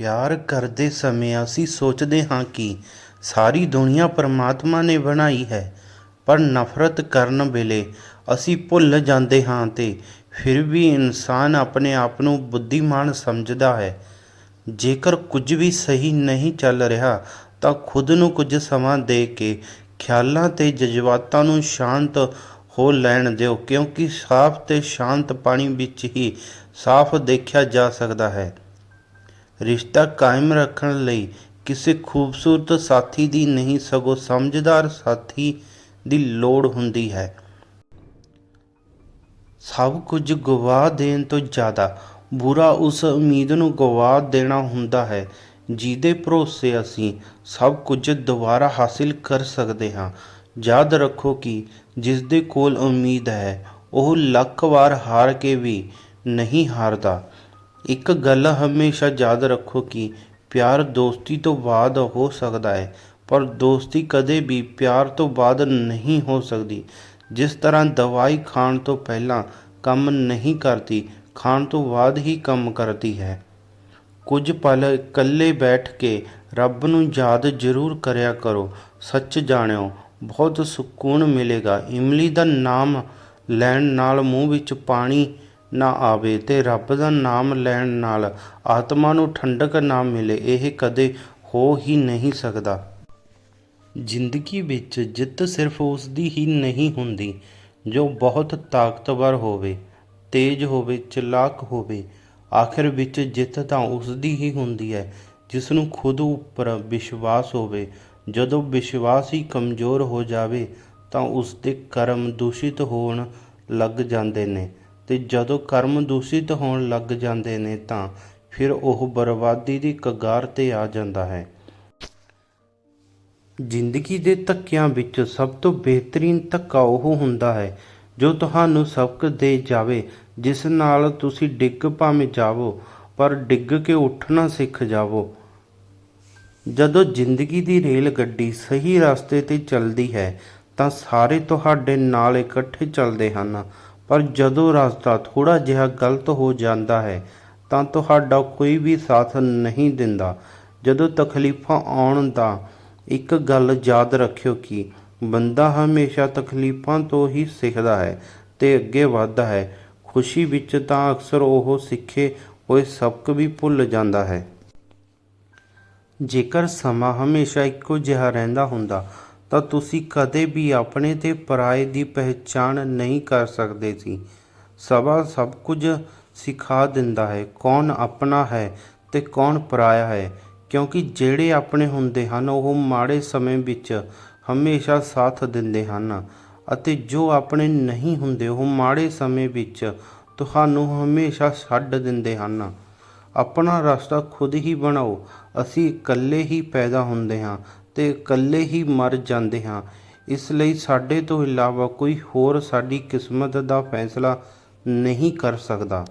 ਪਿਆਰ ਕਰਦੇ ਸਮੇਂ ਅਸੀਂ ਸੋਚਦੇ ਹਾਂ ਕਿ ਸਾਰੀ ਦੁਨੀਆ ਪਰਮਾਤਮਾ ਨੇ ਬਣਾਈ ਹੈ, ਪਰ ਨਫ਼ਰਤ ਕਰਨ ਵੇਲੇ ਅਸੀਂ ਭੁੱਲ ਜਾਂਦੇ ਹਾਂ ਤੇ ਫਿਰ ਵੀ ਇਨਸਾਨ ਆਪਣੇ ਆਪ ਨੂੰ ਬੁੱਧੀਮਾਨ ਸਮਝਦਾ ਹੈ। ਜੇਕਰ ਕੁਝ ਵੀ ਸਹੀ ਨਹੀਂ ਚੱਲ ਰਿਹਾ, ਤਾਂ ਖੁਦ ਨੂੰ ਕੁਝ ਸਮਾਂ ਦੇ ਕੇ ਖਿਆਲਾਂ ਤੇ ਜਜ਼ਬਾਤਾਂ ਨੂੰ ਸ਼ਾਂਤ ਹੋ ਲੈਣ ਦਿਓ, ਕਿਉਂਕਿ ਸਾਫ਼ ਤੇ ਸ਼ਾਂਤ ਪਾਣੀ ਵਿੱਚ ਹੀ ਸਾਫ਼ ਦੇਖਿਆ ਜਾ ਸਕਦਾ ਹੈ। ਰਿਸ਼ਤਾ ਕਾਇਮ ਰੱਖਣ ਲਈ ਕਿਸੇ ਖੂਬਸੂਰਤ ਸਾਥੀ ਦੀ ਨਹੀਂ, ਸਗੋਂ ਸਮਝਦਾਰ ਸਾਥੀ ਦੀ ਲੋੜ ਹੁੰਦੀ ਹੈ। ਸਭ ਕੁਝ ਗਵਾ ਦੇਣ ਤੋਂ ਜ਼ਿਆਦਾ ਬੁਰਾ ਉਸ ਉਮੀਦ ਨੂੰ ਗਵਾ ਦੇਣਾ ਹੁੰਦਾ ਹੈ, ਜਿਹਦੇ ਭਰੋਸੇ ਅਸੀਂ ਸਭ ਕੁਝ ਦੁਬਾਰਾ ਹਾਸਿਲ ਕਰ ਸਕਦੇ ਹਾਂ। ਯਾਦ ਰੱਖੋ ਕਿ ਜਿਸ ਦੇ ਕੋਲ ਉਮੀਦ ਹੈ, ਉਹ ਲੱਖ ਵਾਰ ਹਾਰ ਕੇ ਵੀ ਨਹੀਂ ਹਾਰਦਾ। ਇੱਕ ਗੱਲ ਹਮੇਸ਼ਾ ਯਾਦ ਰੱਖੋ ਕਿ ਪਿਆਰ ਦੋਸਤੀ ਤੋਂ ਬਾਅਦ ਹੋ ਸਕਦਾ ਹੈ, ਪਰ ਦੋਸਤੀ ਕਦੇ ਵੀ ਪਿਆਰ ਤੋਂ ਬਾਅਦ ਨਹੀਂ ਹੋ ਸਕਦੀ। ਜਿਸ ਤਰ੍ਹਾਂ ਦਵਾਈ ਖਾਣ ਤੋਂ ਪਹਿਲਾਂ ਕੰਮ ਨਹੀਂ ਕਰਦੀ, ਖਾਣ ਤੋਂ ਬਾਅਦ ਹੀ ਕੰਮ ਕਰਦੀ ਹੈ। ਕੁਝ ਪਲ ਇਕੱਲੇ ਬੈਠ ਕੇ ਰੱਬ ਨੂੰ ਯਾਦ ਜ਼ਰੂਰ ਕਰਿਆ ਕਰੋ, ਸੱਚ ਜਾਣਿਓ, ਬਹੁਤ ਸਕੂਨ ਮਿਲੇਗਾ। ਇਮਲੀ ਦਾ ਨਾਮ ਲੈਣ ਨਾਲ ਮੂੰਹ ਵਿੱਚ ਪਾਣੀ ਨਾ ਆਵੇ ਤੇ ਰੱਬ ਦਾ ਨਾਮ ਲੈਣ ਨਾਲ ਆਤਮਾ ਨੂੰ ਠੰਡਕ ਨਾ ਮਿਲੇ, ਇਹ ਕਦੇ ਹੋ ਹੀ ਨਹੀਂ ਸਕਦਾ। ਜ਼ਿੰਦਗੀ ਵਿੱਚ ਜਿੱਤ ਸਿਰਫ ਉਸ ਦੀ ਹੀ ਨਹੀਂ ਹੁੰਦੀ, ਜੋ ਬਹੁਤ ਤਾਕਤਵਰ ਹੋਵੇ, ਤੇਜ਼ ਹੋਵੇ, ਚਲਾਕ ਹੋਵੇ। ਆਖਿਰ ਵਿੱਚ ਜਿੱਤ ਤਾਂ ਉਸ ਦੀ ਹੀ ਹੁੰਦੀ ਹੈ, ਜਿਸ ਨੂੰ ਖੁਦ ਉੱਪਰ ਵਿਸ਼ਵਾਸ ਹੋਵੇ। ਜਦੋਂ ਵਿਸ਼ਵਾਸ ਹੀ ਕਮਜ਼ੋਰ ਹੋ ਜਾਵੇ, ਤਾਂ ਉਸ ਦੇ ਕਰਮ ਦੂਸ਼ਿਤ ਹੋਣ ਲੱਗ ਜਾਂਦੇ ਨੇ। ਅਤੇ ਜਦੋਂ ਕਰਮ ਦੂਸ਼ਿਤ ਹੋਣ ਲੱਗ ਜਾਂਦੇ ਨੇ ਤਾਂ ਫਿਰ ਉਹ ਬਰਬਾਦੀ ਦੀ ਕਗਾਰ ਤੇ ਆ ਜਾਂਦਾ ਹੈ। ਜ਼ਿੰਦਗੀ ਦੇ ਧੱਕਿਆਂ ਵਿੱਚ ਸਭ ਤੋਂ ਬਿਹਤਰੀਨ ਧੱਕਾ ਉਹ ਹੁੰਦਾ ਹੈ ਜੋ ਤੁਹਾਨੂੰ ਸਬਕ ਦੇ ਜਾਵੇ, ਜਿਸ ਨਾਲ ਤੁਸੀਂ ਡਿੱਗ ਭਾਵੇਂ ਜਾਵੋ, ਪਰ ਡਿੱਗ ਕੇ ਉੱਠਣਾ ਸਿੱਖ ਜਾਵੋ। ਜਦੋਂ ਜ਼ਿੰਦਗੀ ਦੀ ਰੇਲ ਗੱਡੀ ਸਹੀ ਰਸਤੇ ਤੇ ਚੱਲਦੀ ਹੈ, ਤਾਂ ਸਾਰੇ ਤੁਹਾਡੇ ਨਾਲ ਇਕੱਠੇ ਚੱਲਦੇ ਹਨ। ਪਰ ਜਦੋਂ ਰਸਤਾ ਥੋੜਾ ਜਿਹਾ ਗਲਤ ਹੋ ਜਾਂਦਾ ਹੈ, ਤਾਂ ਤੁਹਾਡਾ ਕੋਈ ਵੀ ਸਾਥ ਨਹੀਂ ਦਿੰਦਾ। ਜਦੋਂ ਤਕਲੀਫਾਂ ਆਉਣ ਤਾਂ ਇੱਕ ਗੱਲ ਯਾਦ ਰੱਖਿਓ ਕਿ ਬੰਦਾ ਹਮੇਸ਼ਾ ਤਕਲੀਫਾਂ ਤੋਂ ਹੀ ਸਿੱਖਦਾ ਹੈ ਤੇ ਅੱਗੇ ਵੱਧਦਾ ਹੈ। ਖੁਸ਼ੀ ਵਿੱਚ ਤਾਂ ਅਕਸਰ ਉਹ ਸਿੱਖੇ ਹੋਏ ਸਬਕ ਵੀ ਭੁੱਲ ਜਾਂਦਾ ਹੈ। ਜੇਕਰ ਸਮਾਂ ਹਮੇਸ਼ਾ ਇੱਕੋ ਜਿਹਾ ਰਹਿੰਦਾ ਹੁੰਦਾ ਤਾਂ ਤੁਸੀਂ ਕਦੇ ਵੀ ਆਪਣੇ ਤੇ ਪਰਾਏ ਦੀ ਪਹਿਚਾਣ ਨਹੀਂ ਕਰ ਸਕਦੇ ਸੀ। ਸਭਾ ਸਭ ਕੁਝ ਸਿਖਾ ਦਿੰਦਾ ਹੈ, ਕੌਣ ਆਪਣਾ ਹੈ ਤੇ ਕੌਣ ਪਰਾਇਆ ਹੈ, ਕਿਉਂਕਿ ਜਿਹੜੇ ਆਪਣੇ ਹੁੰਦੇ ਹਨ, ਉਹ ਮਾੜੇ ਸਮੇਂ ਵਿੱਚ ਹਮੇਸ਼ਾ ਸਾਥ ਦਿੰਦੇ ਹਨ ਅਤੇ ਜੋ ਆਪਣੇ ਨਹੀਂ ਹੁੰਦੇ, ਉਹ ਮਾੜੇ ਸਮੇਂ ਵਿੱਚ ਤੁਹਾਨੂੰ ਹਮੇਸ਼ਾ ਛੱਡ ਦਿੰਦੇ ਹਨ। ਆਪਣਾ ਰਸਤਾ ਖੁਦ ਹੀ ਬਣਾਓ, ਅਸੀਂ ਇਕੱਲੇ ਹੀ ਪੈਦਾ ਹੁੰਦੇ ਹਾਂ ਤੇ ਇਕੱਲੇ ਹੀ ਮਰ ਜਾਂਦੇ ਹਾਂ। ਇਸ ਲਈ ਸਾਡੇ ਤੋਂ ਇਲਾਵਾ ਕੋਈ ਹੋਰ ਸਾਡੀ ਕਿਸਮਤ ਦਾ ਫੈਸਲਾ ਨਹੀਂ ਕਰ ਸਕਦਾ।